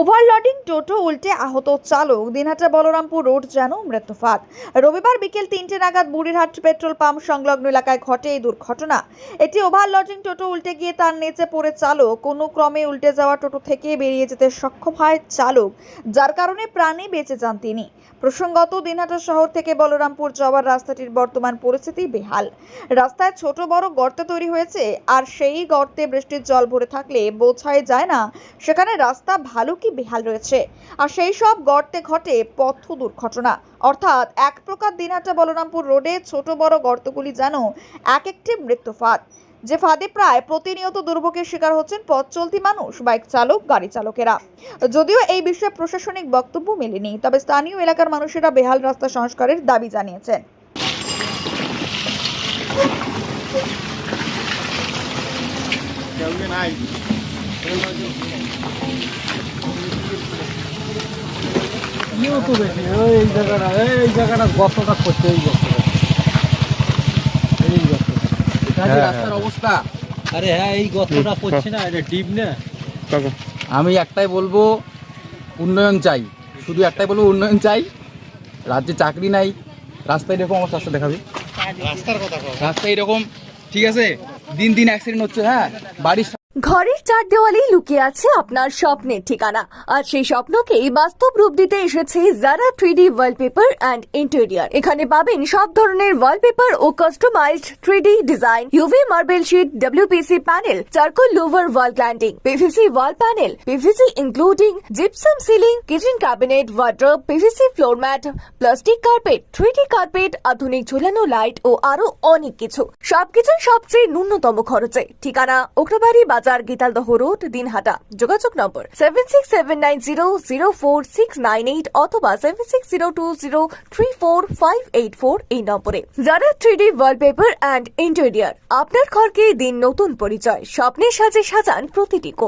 Overloading টোটো উল্টে আহত চালক। দিনহাটা বলরামপুর রোড যেন মৃত্যুফাত রবিবার বিকেল তিনটে নাগাদ বুড়িরহাট পেট্রোল পাম্প সংলগ্ন এলাকায় ঘটে এই দুর্ঘটনা। একটি ওভারলোডিং টোটো উল্টে গিয়ে তার নিচে পড়ে চালক। কোনো ক্রমে উল্টে যাওয়া টোটো থেকে বেরিয়ে যেতে সক্ষম হয় চালক, যার কারণে প্রাণে বেঁচে যান তিনি। প্রসঙ্গত, দিনহাটা শহর থেকে বলরামপুর যাওয়ার রাস্তাটির বর্তমান পরিস্থিতি বেহাল। রাস্তায় ছোট বড় গর্ত তৈরি হয়েছে, আর সেই গর্তে বৃষ্টির জল ভরে থাকলে বোঝাই যায় না, সেখানে রাস্তা ভালো বেহাল রয়েছে? আর সেই সব গর্তে ঘটে পথ দুর্ঘটনা। অর্থাৎ এক প্রকার দিনহাটা বলরামপুর রোডে ছোট বড় গর্তগুলি যেন এক একটি মৃত্যু ফাঁদ। যে ফাঁদে প্রায় প্রতিনিয়ত দুর্ভোগের শিকার হচ্ছেন পথ চলতি মানুষ, বাইক চালক, গাড়ি চালকেরা। যদিও এই বিষয়ে প্রশাসনিক বক্তব্য মেলেনি, তবে স্থানীয় এলাকার মানুষেরা বেহাল রাস্তা সংস্কারের দাবি জানিয়েছেন। এই জায়গাটা এই জায়গাটা গর্তটা করছে এই গর্তটা। এই গর্তটা। রাস্তার অবস্থা। আরে হ্যাঁ এই গর্তটা করছে না এটা ডিপ না। আমি একটাই বলব উন্নয়ন চাই। শুধু একটাই বলব উন্নয়ন চাই। রাজ্যে চাকরি নাই। রাস্তায় এরকম অবস্থা রাস্তা দেখাবি। রাস্তা এরকম ঠিক আছে? দিন দিন অ্যাক্সিডেন্ট হচ্ছে হ্যাঁ? বাড়ির ঘরের চার দেওয়ালেই লুকিয়ে আছে আপনার স্বপ্নের ঠিকানা। আর সেই স্বপ্নকেই বাস্তব রূপ দিতে এসেছে Zara three D wallpaper and interior এখানে পাবেন সব ধরনের ওয়ালপেপার ও customised three D design UV marble sheet WPC panel charcoal louver wall cladding PVC wall panel PVC including gypsum ceiling kitchen cabinet wardrobe PVC floor mat plastic carpet three D carpet আধুনিক ঝুলানো light ও আরও অনেক কিছু। সবকিছুর সবচেয়ে ন্যূনতম খরচে। ঠিকানা ওকরাবাড়ি বাজার গীতালদহ রোড, দিনহাটা। যোগাযোগ number seven six seven nine zero zero four six nine eight অথবা seven six zero two zero three four five eight four এই নম্বরে। যারা three D wallpaper and interior আপনার ঘরকে দিন নতুন পরিচয়। স্বপ্নের সাজে সাজান প্রতিটি কোণ।